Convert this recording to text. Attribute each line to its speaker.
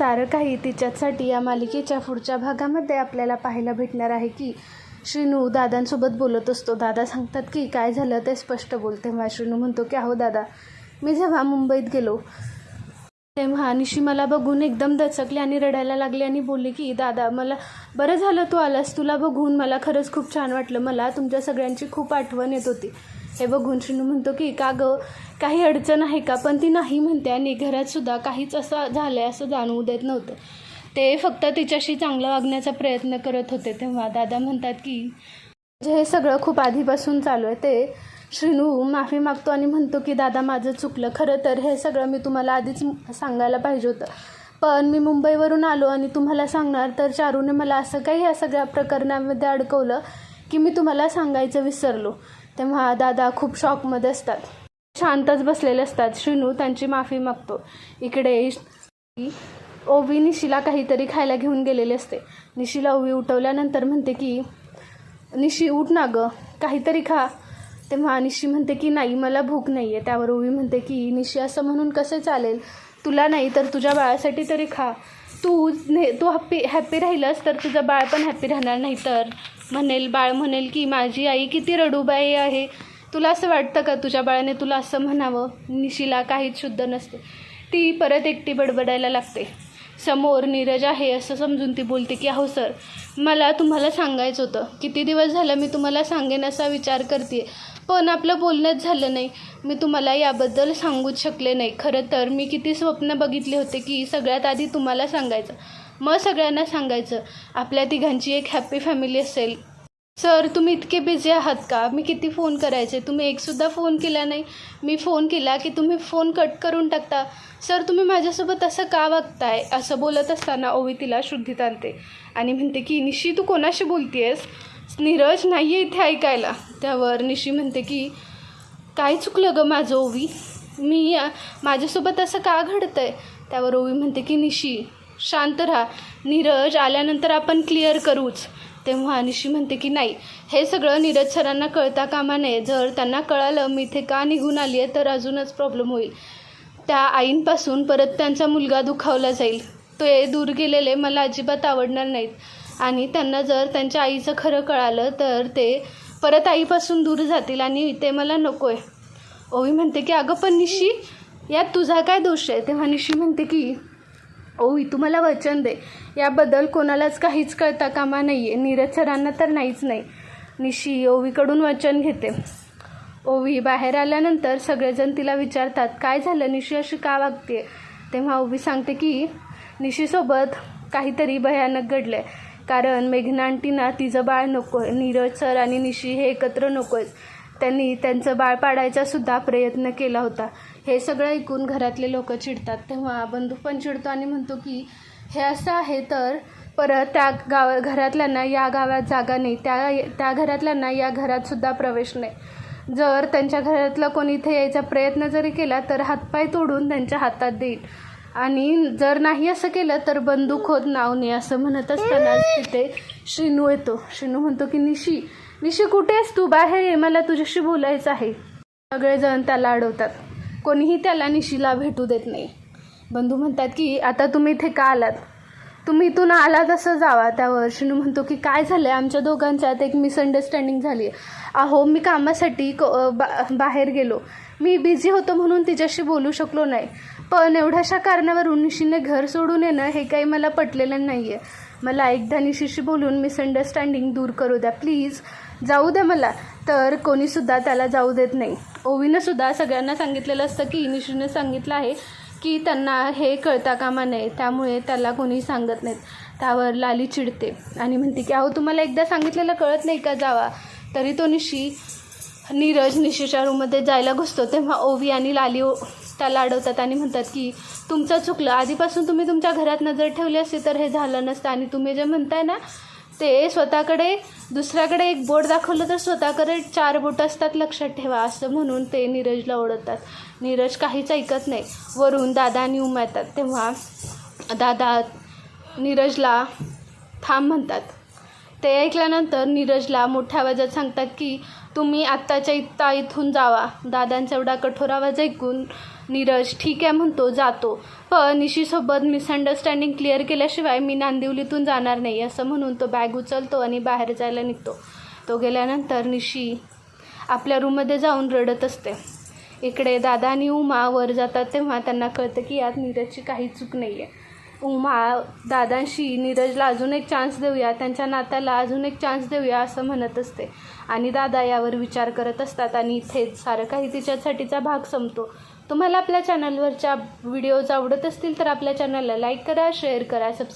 Speaker 1: सारं काही तिच्यासाठी या मालिकेच्या पुढच्या भागामध्ये आपल्याला पाहायला भेटणार आहे की श्रीनू दादांसोबत बोलत असतो. दादा सांगतात की काय झालं ते स्पष्ट बोलते तेव्हा श्रीनू म्हणतो की अहो दादा मी जेव्हा मुंबईत गेलो तेव्हा निशी मला बघून एकदम दचकली आणि रडायला लागली आणि बोलली की दादा मला बरं झालं तू आलास. तुला बघून मला खरंच खूप छान वाटलं. मला तुमच्या सगळ्यांची खूप आठवण येत होती. हे बघून श्रीनू म्हणतो की का गं काही अडचण आहे का? पण ती नाही म्हणते आणि घरातसुद्धा काहीच असं झालं आहे असं जाणवू देत नव्हतं. ते फक्त तिच्याशी चांगलं वागण्याचा प्रयत्न करत होते तेव्हा दादा म्हणतात की जे हे सगळं खूप आधीपासून चालू आहे ते श्रीनू माफी मागतो आणि म्हणतो की दादा माझं चुकलं. खरं तर हे सगळं मी तुम्हाला आधीच सांगायला पाहिजे होतं. पण मी मुंबईवरून आलो आणि तुम्हाला सांगणार तर चारूने मला असं काही या सगळ्या प्रकरणामध्ये अडकवलं की मी तुम्हाला सांगायचं विसरलो. तेव्हा दादा खूप शॉकमध्ये असतात. शांतच बसलेले असतात. श्रीनू त्यांची माफी मागतो. इकडे ओवी निशीला काहीतरी खायला घेऊन गेलेली असते. निशीला ओवी उठवल्यानंतर म्हणते की निशी उठ ना गं. काहीतरी खा. तेव्हा निशी म्हणते की नाही मला भूक नाही आहे त्यावर ओवी म्हणते की निशी असं म्हणून कसं चालेल? तुला नाही तर तुझ्या बाळासाठी तरी खा. तू ने तू हॅप्पी हॅप्पी राहिलंस तर तुझं बाळ पण हॅप्पी राहणार नाही तर. म्हणेल बाळ म्हणेल की माझी आई किती रडूबाई आहे. तुला असं वाटतं का तुझ्या बाळाने तुला असं म्हणावं? निशीला काहीच शुद्ध नसते. ती परत एकटी बडबडायला लागते. समोर नीरज आहे असं समजून ती बोलते की अहो सर मला तुम्हाला सांगायचं होतं. किती दिवस झालं मी तुम्हाला सांगेन असा विचार करते पण आपलं बोलणंच झालं नाही. मी तुम्हाला याबद्दल सांगूच शकले नाही. खरं तर मी किती स्वप्न बघितले होते की सगळ्यात आधी तुम्हाला सांगायचं. मग सगळ्यांना सांगायचं आपल्या तिघांची एक हॅप्पी फॅमिली असेल. सर तुम्ही इतके बिझी आहात का? मी किती फोन करायचे? तुम्ही एकसुद्धा फोन केला नाही. मी फोन केला की तुम्ही फोन कट करून टाकता. सर तुम्ही माझ्यासोबत असं का वागताय? असं बोलत असताना ओवी तिला शुद्धीत आणते आणि म्हणते की निशी तू कोणाशी बोलतेस नीरज नाही आहे इथे ऐकायला. त्यावर निशी म्हणते की काय चुकलं गं माझं ओवी? मी माझ्यासोबत असं का घडतं आहे त्यावर ओवी म्हणते की निशी शांत राहा. नीरज आल्यानंतर आपण क्लिअर करूच. तेव्हा अनिशी म्हणते की नाही हे सगळं नीरज सरांना कळता कामा नये. जर त्यांना कळालं मी इथे का निघून आली आहे तर अजूनच प्रॉब्लेम होईल. त्या आईंपासून परत त्यांचा मुलगा दुखावला जाईल. ते दूर गेलेले मला अजिबात आवडणार नाहीत. आणि त्यांना जर त्यांच्या आईचं खरं कळालं तर ते परत आईपासून दूर जातील आणि ते मला नको आहे ओवी म्हणते की अगं पण निशी यात तुझा काय दोष आहे? तेव्हा निशी म्हणते की ओवी तू मला वचन दे. याबद्दल कोणालाच काहीच कळता कामा नाही आहे नीरज सरांना तर नाहीच नाही. निशी ओवीकडून वचन घेते. ओवी बाहेर आल्यानंतर सगळेजण तिला विचारतात काय झालं निशी? अशी का वागते? तेव्हा ओवी सांगते की निशीसोबत काहीतरी भयानक घडलं आहे कारण मेघना आंटीना तिचं बाळ नको आहे नीरज सर आणि निशी हे एकत्र नको आहेत त्यांनी त्यांचं बाळ पाडायचा सुद्धा प्रयत्न केला होता. हे सगळं ऐकून घरातले लोक चिडतात. तेव्हा बंधू पण चिडतो आणि म्हणतो की हे असं आहे तर परत त्या गाव घरातल्यांना या गावात जागा नाही. त्या त्या घरातल्यांना या घरात सुद्धा प्रवेश नाही. जर त्यांच्या घरातलं कोणी इथे यायचा प्रयत्न जरी केला तर हातपाय तोडून त्यांच्या हातात देईल. आणि जर नाही असं केलं तर बंदूक होत नाव नाही असं म्हणत असतानाच तिथे श्रीनू येतो. श्रीनू म्हणतो की निशी निशी कुठे आहेस तू? बाहेर ये मला तुझ्याशी बोलायचं आहे. सगळेजण त्याला अडवतात. कोणीही त्याला निशीला भेटू देत नाही. बंधू म्हणतात की आता तुम्ही इथे का आलात? तुम्ही इथून आला तसं जावा. त्यावर शिनू म्हणतो की काय झालं आहे आमच्या दोघांच्यात एक मिसअंडरस्टँडिंग झाली आहे अहो मी कामासाठी क बा बाहेर गेलो. मी बिझी होतो म्हणून तिच्याशी बोलू शकलो नाही. पण एवढ्याशा कारणावरून निशीने घर सोडून येणं हे काही मला पटलेलं नाही आहे मला एकदा निशीशी बोलून मिसअंडरस्टँडिंग दूर करू द्या प्लीज. जाऊ दे मला. तर कोणीसुद्धा त्याला जाऊ देत नाही. ओवीनंसुद्धा सगळ्यांना सांगितलेलं असतं की निशीने सांगितलं आहे की त्यांना हे कळता कामा नये. त्यामुळे त्याला कोणी सांगत नाहीत. त्यावर लाली चिडते आणि म्हणते की अहो तुम्हाला एकदा सांगितलेलं कळत नाही का? जावा. तरी तो निशी नीरज निशीच्या रूममध्ये जायला घुसतो. तेव्हा ओवी आणि लाली ओ- त्याला अडवतात आणि म्हणतात की तुमचं चुकलं. आधीपासून तुम्ही तुमच्या घरात नजर ठेवली असती तर हे झालं नसतं आणि तुम्ही जे म्हणताय ना ते स्वतःकडे दुसऱ्याकडे एक बोट दाखवलं तर स्वतःकडे चार बोट असतात लक्षात ठेवा असं म्हणून ते नीरजला ओढवतात नीरज काहीच ऐकत नाही. वरून दादा आणि उमा येतात. तेव्हा दादा नीरजला थांब म्हणतात. ते ऐकल्यानंतर नीरजला मोठ्या आवाजात सांगतात की तुम्ही आत्ताच्या इत्ता इथून जावा. दादांचा एवढा कठोर आवाज ऐकून नीरज ठीक आहे म्हणतो जातो. पण निशीसोबत मिसअंडरस्टँडिंग क्लिअर केल्याशिवाय मी नांदिवलीतून जाणार नाही असं म्हणून तो बॅग उचलतो आणि बाहेर जायला निघतो. तो गेल्यानंतर निशी आपल्या रूममध्ये जाऊन रडत असते. इकडे दादा आणि उमा वर जातात तेव्हा त्यांना कळतं की यात नीरजची काही चूक नाही आहे उमा दादांशी नीरजला अजून एक चान्स देऊया त्यांच्या नात्याला अजून एक चान्स देऊया असं म्हणत असते. आणि दादा यावर विचार करत असतात आणि इथेच सारं काही तिच्यासाठीचा भाग संपतो. तुम्हाला आपल्या चॅनलवरच्या व्हिडिओज आवडत असतील तर आपल्या चॅनलला लाईक करा शेअर करा सबस्क्राईब